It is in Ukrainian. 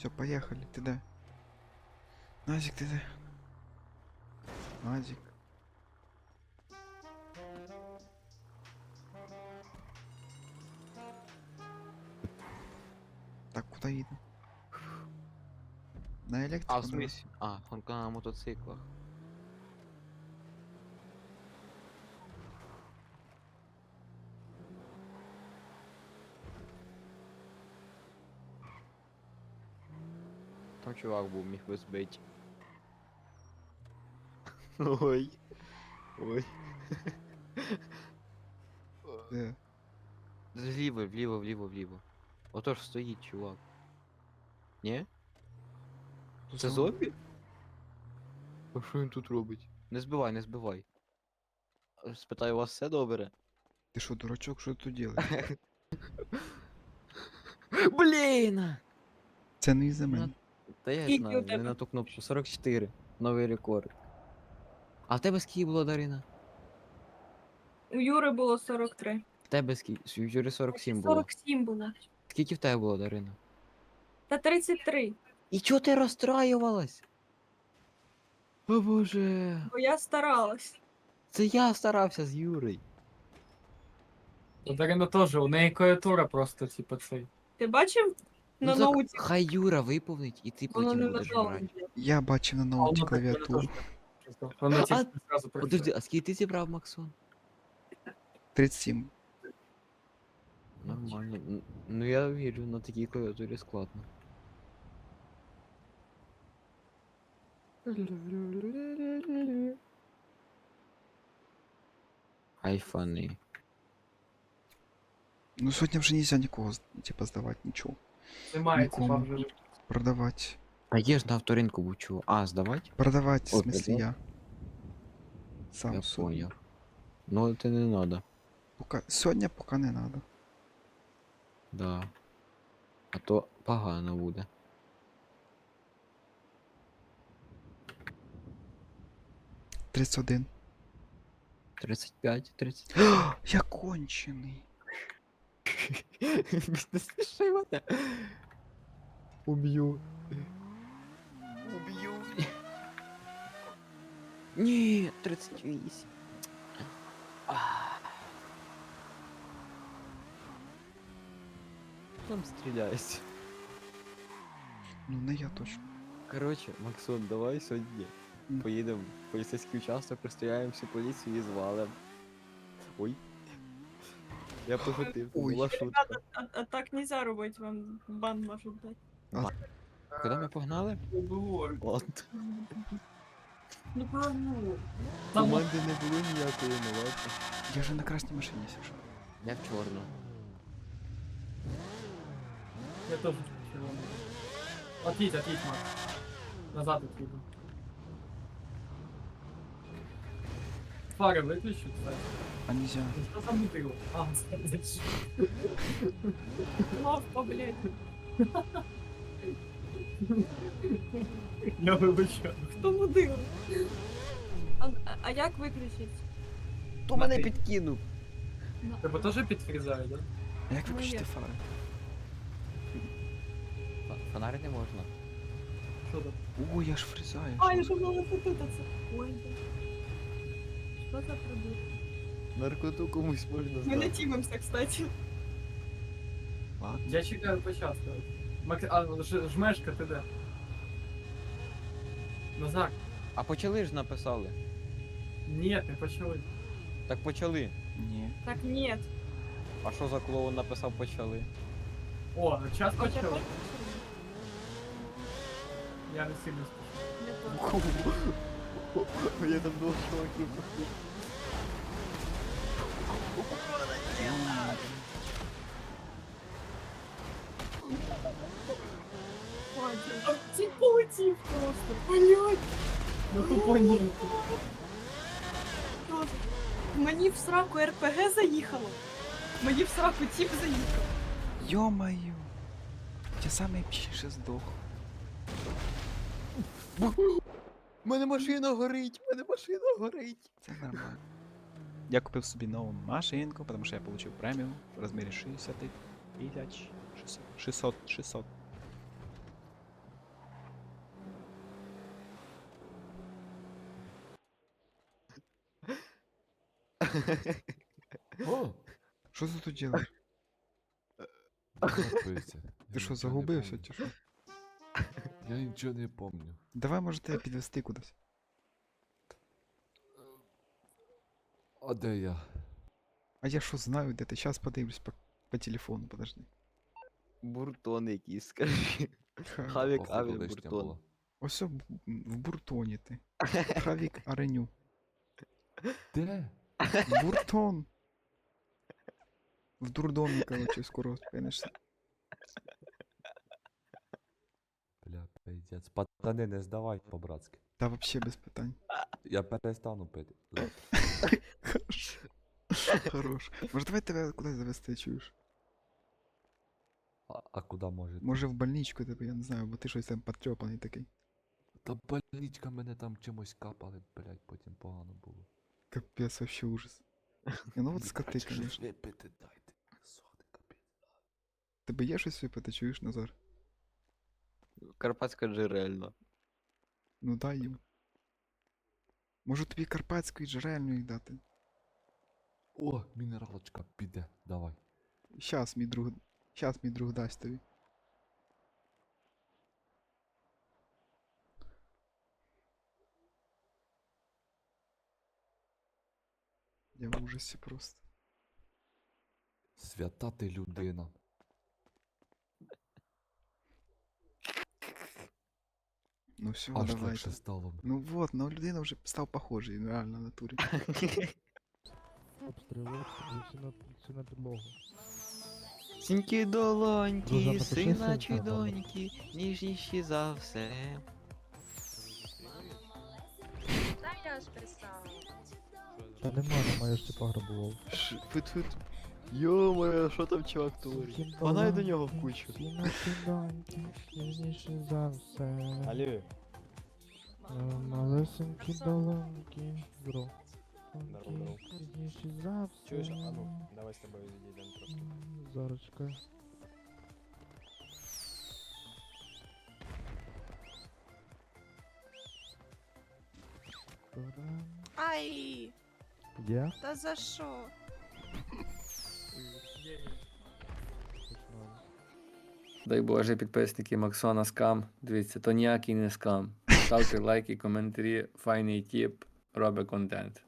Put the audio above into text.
Все, поехали, ты да? Назик, ты да? Назик. Так, куда едем? На электрику? А, в смысле? А, гонка на мотоциклах. Там чувак був, міг би збити. Ой. Ой. Э, Вліво, вліво, вліво, вліво. Отож стоїть, чувак. Ні? Це зом- зомбі? А що він тут робить? Не збивай, не збивай. Е, Спитаю, у вас все добре? Ты что, дурачок, что ты тут делаешь? Блін! Це не із-за мене. Та я Скільки знаю, не тебе? на ту кнопку 44. Новий рекорд. А в тебе скільки було, Дарина? У Юри було 43. В тебе скільки? У Юрі 47 було. 47 було. Скільки в тебе було, Дарина? Та 33. І чого ти розстраювалась? О боже. Бо я старалась. Це я старався з Юрою. У Дарина теж, у неї клавіатура просто, типу, цей. Ти бачив Ну, на так ноуті? Хай Юра виповнить, і ти Воно потім не будеш нажало. грати. Я бачив на А ноуті воно так, воно клавіатуру. теж так. Воно типу А, зразу працює. Подожди, а скільки ти зібрав, Максон? 37. Нормально. Н- Ну я вірю, на такій клавіатурі складно. Айфани. Ну сьогодні вже нельзя нікого з- типа здавати, нічого. Немає, Нікому. вже. Продавати. А є ж на авторинку був чого. А, здавать? Продавати, в От, смислі я. Сам Я собі. понял. Ну це не надо. Пока... Сьогодні поки не надо. Да. А то погано буде. — 31. 35, 30. Я кончений. Не сміши мене. Уб'ю. Уб'ю. Ні, 38. Ах. Там стріляйся. Ну не я точно. Короче, Максон, давай сьогодні М. поїдемо в поліцейський участок, простояємо всю поліцію і звалим. Ой. Я пошутив, це Ой. була шутка. А, а так нельзя робити, вам бан можуть дати. Куди ми погнали? Ладно. Ну погнали. Команди не було ніякої, ну ладно. Я вже на красній машині сижу. Я в чорну. Я теж червоний. Отъедь, отъедь, Макс. Назад отъеду. Фары выключи, кстати. А нельзя. Ну Что за мутыло? А, смотришь. Ловко, блядь. Я вибачаю. Хто мудив? А, а- а як виключити? Хто мене підкинув? Тебе теж підфрізає, да? А як Ну, виключити є. фари? Фонари не можна. Що там? О, я ж фрізаю. А, я що? думала, це тут оце. Ой, да. Що за продукт? Наркоту комусь можна Ми не тімимося, кстати. Ладно. Я чекаю початку. Макс, а, ж, жмешка, ти де? Назар. А почали ж написали. Ні, не почали. Так почали. Ні. Так, ні. А що за клоун написав почали? О, час Хоча почали. б- Я не сильно спішу. Не то. Я там двох чуваків. Ой, Ці полетів просто. Блядь. Ну. Просто. Мені в сраку РПГ заїхало. Мені в сраку тіп заїхав. Йо-моє. Я саме більше здох. У мене машина горить, мене машина горить. Це нормально. Я купив собі нову машинку, тому що я отримав премію в розмірі 60 тисяч. 600, 600, 600. О! Що ти тут робиш? Ти що, загубився чи що? Я нічого не помню. Давай, може, тебе підвести кудись. А де я? А я що знаю, де ти? Щас подивлюсь по, по телефону, подожди. Буртон якийсь, скажи. Ха. Хавік Походу, Аві лишня Буртон. була. Ось в, в буртоні ти. Хавік Ареню. Де? Буртон. В дурдомі, короче, скоро спинишся. Пиздец. Пацани, не здавай по-братськи. Та вообще без питань. Я перестану пити. завтра. Хорош. Хорош. Може давай тебе кудись завести, чуєш? А, а куди може? Може в больничку тебе, я не знаю, бо ти щось там потрьопаний такий. Та больничка мене там чимось капали, блядь, потім погано було. Капець, вообще ужас. Не, ну от скоти, щось конечно. випити дайте. Сохне капець. Тебе є щось випити, чуєш, Назар? Карпатська джерельна. Ну дай їм. Можу тобі карпатської джерельної дати. О, мінералочка піде, давай. Щас мій друг. Щас мій друг дасть тобі. Я в ужасі просто. Свята ти людина. Ну все, Аж давай. легше стало. б. Ну вот, ну людина вже став похожий, реально в натурі. Обстріли, всі на, всі на підлогу. Сінькі Друже, долоньки, напиши синачі синька, добре. доньки, ніжніші за все. Та я ж писала. Та нема, нема, я ж типа грабував. Фит-фит. Йо-моє, що там чувак творить? Вона до нього в кучу. Всі на підлоньки, ніжніші за все. Алло, Е, Малесенькі долоньки, здоров. Здорово, здорово. Ніжніші за все. чуєш, а ну, давай з тобою відійдемо трошки. М, Зараз чекай. Та-дам. Ай! Є? Та за що? Дай Боже, підписники Максона скам. Дивіться, то ніякий не скам. Ставте лайки, коментарі, файний тіп, робить контент.